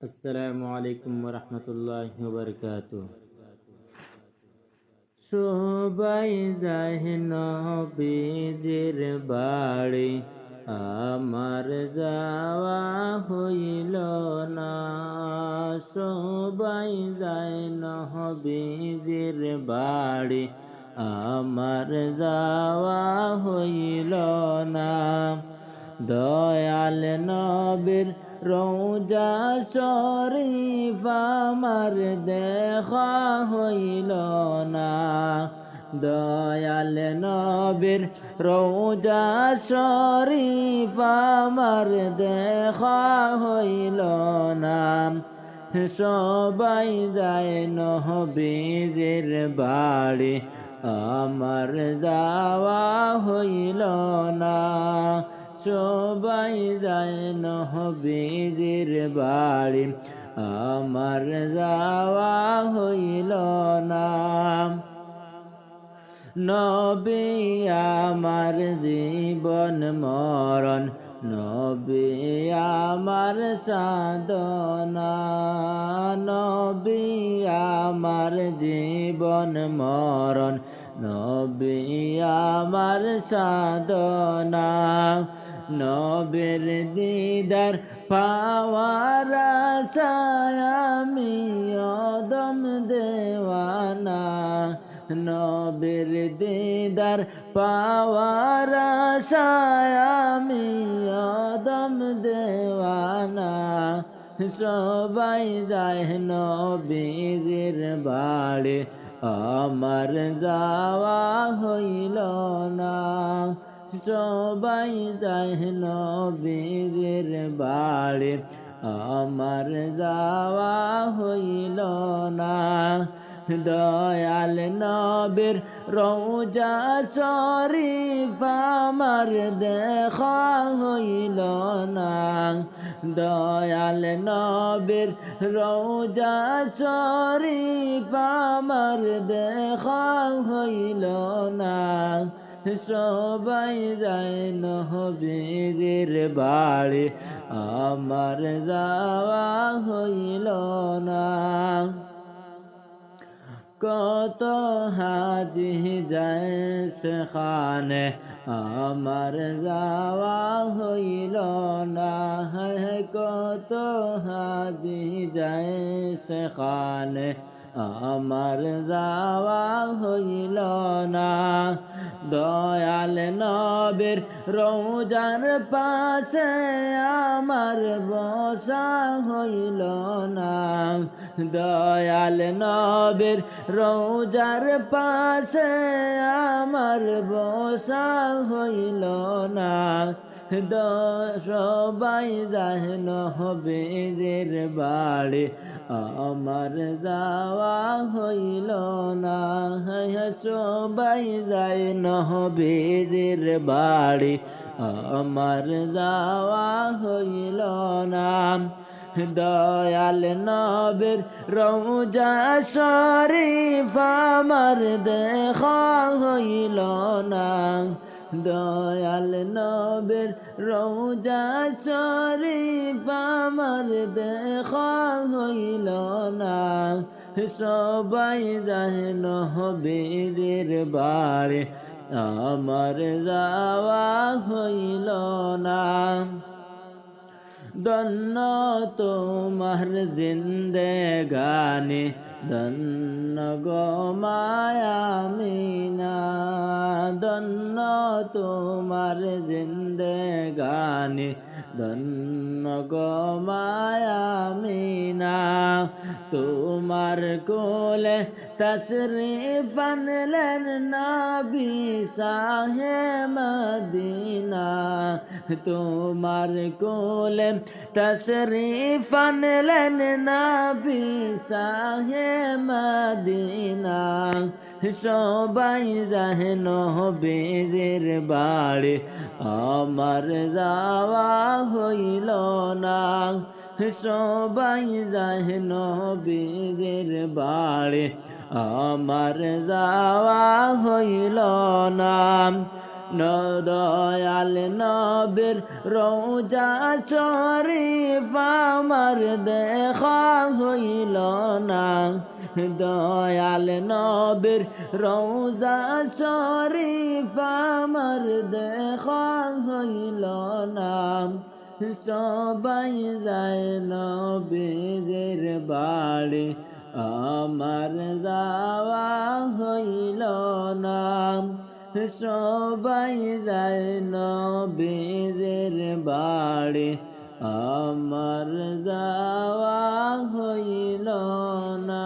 আসসালামু আলাইকুম রহমতুল্লাহ বরকাত সবাই যায় নবীজির বাড়ি, আমার যাওয়া হইল না। সবাই যায় নবীজির বাড়ি, আমার যাওয়া হইল না। দয়াল নবীর রোজা শরীফ আমার দেখা হইল না। দয়াল নবীর রোজা শরীফ আমার দেখা হইল না। সবাই যায় নহবীজের বাড়ি, আমার যাওয়া হইল না। সবাই যায় নহবীজের বাড়ি। আমার যাওয়া হইল না। নবী আমার জীবন মরণ, নবী আমার সাধনা, নবী আমার জীবন মরণ নবী আমার সাধনা, নবের দিদার পাওয়ার আমি অদম দেওয়ানা, নবের দিদার পাওয়ার আমি অদম দেওয়ানা। সবাই যায় নবীজির বাড়ি আমার যাওয়া হইল না। সবাই যায় বীরের বাড়ি। আমার যাওয়া হইল না। দয়াল নবীর রৌজা শরীফ আমার দেখা হইল না। দয়াল নবীর রৌজা শরীফ আমার দেখা হইল না। সবাই যায় নহবীর বাড়ি, আমার যাওয়া হইল না। কত হাজি যায় সেখানে আমার যাওয়া হইল না কত হাজি যায় সেখানে আমার যাওয়া হইল না দয়াল নবের রৌজার পাশে আমার বসা হইল না দয়াল নবের রৌজার পাশে আমার বসা হইল না। সবাই জাহেন হবে বাড়ি আমার যাওয়া হইল না। সবাই যায় নহবীর বাড়ি আমার যাওয়া হইল না। দয়াল নবীর রৌজা শরীফ আমার দেখা হইল না। দয়াল নবের রৌজা শরীফ আমার দেখা হইল না। সবাই জাহেন হবিদের বাড়ি আমার যাওয়া হইল না। দন্ন তোমার জিন্দে গানে দন্ন গো মায়ামিনা দন্ন তোমার জিন্দে গানে দন্ন গো মায়ামিনা তোমার কোলে আনলেন নবী সাহে মদিনা তোমার কোলে তশরিফ আনলেন নবী সাহে মদিনা সবাই জাহেন বেজের বাড়ি। আমার যাওয়া হইল না। সবাই জাহেন বেজের বাড়ি। আমার যাওয়া হইল না। দয়াল নবীর রোজা শরীফ আমার দেখা হইল না। দয়াল নবীর রোজা শরীফ আমার দেখা হইল না। সবাই যায় নবীর বাড়ি, আমার যাওয়া হইল নাম সবাই যায় নবীর বাড়ি, আমার যাওয়া হইল না।